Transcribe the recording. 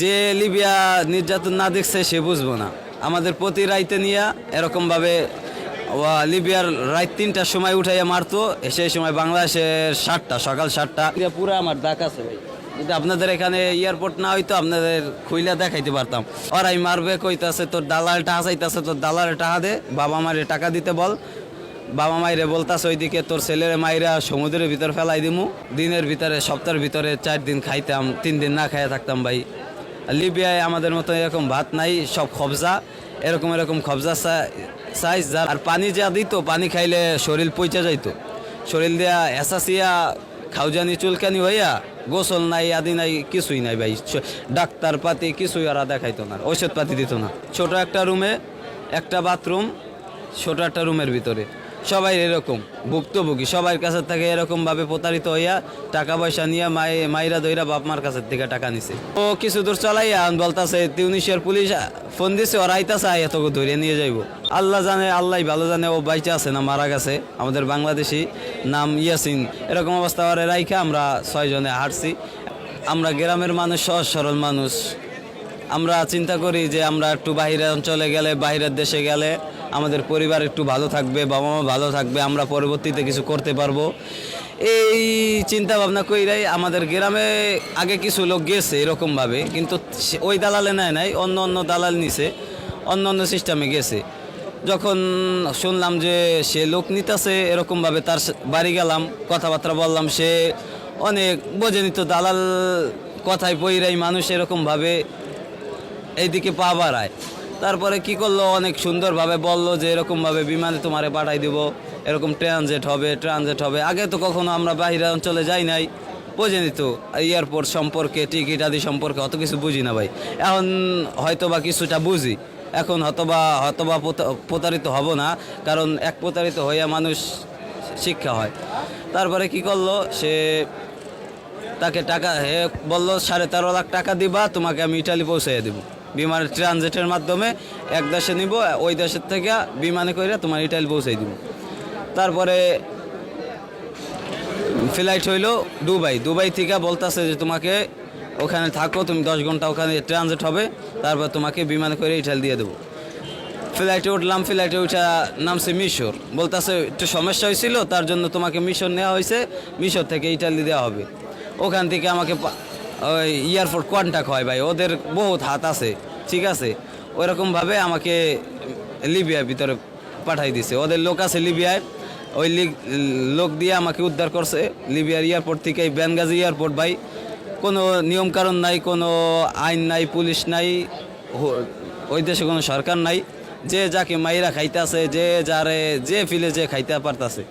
যে লিবিয়া নির্যাতন না দেখছে সে বুঝব না। আমাদের প্রতি রাইতে নিয়ে এরকমভাবে লিবিয়ার রাত তিনটার সময় উঠাইয়া মারতো সেই সময় বাংলাদেশের সাতটা, সকাল সাতটা। পুরো আমার ডাক আছে ভাই। যদি আপনাদের এখানে এয়ারপোর্ট না হইতো, আপনাদের খুইলা দেখাইতে পারতাম। ওরাই মারবে, কইতাছে, তোর দালাল টাকা চাইতাছে, তোর দালাল টাকা দে, বাবা মারে টাকা দিতে বল। বাবা মাইরে বলতাছে, ওইদিকে তোর ছেলের মাইরা সমুদ্রের ভিতর ফেলাই দিমু। দিনের ভিতরে, সপ্তাহের ভিতরে চার দিন খাইতাম, তিন দিন না খাইয়া থাকতাম ভাই। লিবিয়ায় আমাদের মতো এরকম ভাত নাই, সব খবজা। এরকম এরকম খবজা সাইজ যার। আর পানি যা দিত, পানি খাইলে শরীর পচে যাইতো। শরীর দিয়া এসাসিয়া খাউজানি চুলকানি হইয়া গোসল নাই, আদি নাই, কিছুই নাই ভাই। ডাক্তার পাতি কিছুই ওরা দেখাইতো না, ঔষধ পাতি দিত না। ছোট একটা রুমে একটা বাথরুম, ছোট একটা রুমের ভিতরে। সবাই এরকম, ভুক্তভোগী। সবার কাছে থেকে এরকম ভাবে প্রতারিত হইয়া টাকা পয়সা নিয়ে মাই, মাইরা দইরা বাপ মার কাছে থেকে টাকা নিছে। ও কিছু দূর চলাইয়া বলতাছে, তিউনিশিয়ার পুলিশ ফোন দিছে, ওর আইতাছে আইয়া তোকে ধরে নিয়ে যাইব। আল্লাহ জানে, আল্লাহ ভালো জানে, ও বাইচে আছে না, মারা গেছে। আমাদের বাংলাদেশি নাম ইয়াসিন। এরকম অবস্থা ওরে রাইখা, আমরা ছয়জনে হাঁটছি। আমরা গ্রামের মানুষ, সহজ সরল মানুষ। আমরা চিন্তা করি যে আমরা একটু বাইরের অঞ্চলে গেলে বাইরের দেশে গেলে আমাদের পরিবার একটু ভালো থাকবে, বাবা মা ভালো থাকবে, আমরা পরবর্তীতে কিছু করতে পারব। এই চিন্তা ভাবনা কইরাই আমাদের গ্রামে আগে কিছু লোক গেছে এরকমভাবে, কিন্তু ওই দালালে নেয় নাই, অন্য অন্য দালাল নিছে, অন্য অন্য সিস্টেমে গেছে। যখন শুনলাম যে সে লোক নিতেছে, এরকমভাবে তার বাড়ি গেলাম, কথাবার্তা বললাম, সে অনেক বোঝে নিত দালাল কথায় পইরাই মানুষ এরকমভাবে এইদিকে পা বাড়ায়। তারপরে কি করল? অনেক সুন্দরভাবে বলল যে এরকমভাবে বিমানে তোমারে পাঠাই দিব। এরকম ট্রানজেট হবে ট্রানজেট হবে। আগে তো কখনো আমরা বাইরে অঞ্চলে যাই নাই, বোঝে নিত। এয়ারপোর্ট সম্পর্কে টিকিট আদি সম্পর্কে অত কিছু বুঝি না ভাই। এখন হয়তো বা কিছুটা বুঝি। এখন হয়তোবা প্রতা- প্রতারিত হব না, কারণ এক প্রতারিত হইয়া মানুষ শিক্ষা হয়। তারপরে কি করল? সে তাকে টাকা, হে বলল, সাড়ে তেরো লাখ টাকা দিবা, তোমাকে আমি ইটালি পৌঁছাইয়া দেবো। বিমানের ট্রানজিটের মাধ্যমে এক দেশে নিব, ওই দেশের থেকে বিমানে করে তোমার ইটালি পৌঁছাই দিব। তারপরে ফ্লাইট হইল দুবাই। দুবাই থেকে বলতাছে যে তোমাকে ওখানে থাকো, তুমি দশ ঘণ্টা ওখানে ট্রানজিট হবে, তারপর তোমাকে বিমানে করে ইটালি দিয়ে দেবো। ফ্লাইটে উঠলাম ফ্লাইটে উঠা নামছে মিশর। বলতেছে একটু সমস্যা হয়েছিল, তার জন্য তোমাকে মিশর নেওয়া হয়েছে, মিশর থেকে ইটালি দেওয়া হবে। ওখান থেকে আমাকে ওই এয়ারপোর্ট কন্ট্যাক্ট হয় ভাই, ওদের বহুত হাত আছে, ঠিক আছে? ওইরকমভাবে আমাকে লিবিয়ার ভিতরে পাঠাই দিছে। ওদের লোক আছে লিবিয়ায় ওই লোক দিয়ে আমাকে উদ্ধার করছে লিবিয়ার এয়ারপোর্ট থেকে, এই বেনগাজি এয়ারপোর্ট ভাই। কোনো নিয়মকানুন নাই, কোনো আইন নাই, পুলিশ নাই ওই দেশে কোনো সরকার নাই। যে যাকে মাইরা খাইতেছে, যে যারে, যে ফিলে যে খাইতে পারতাছে।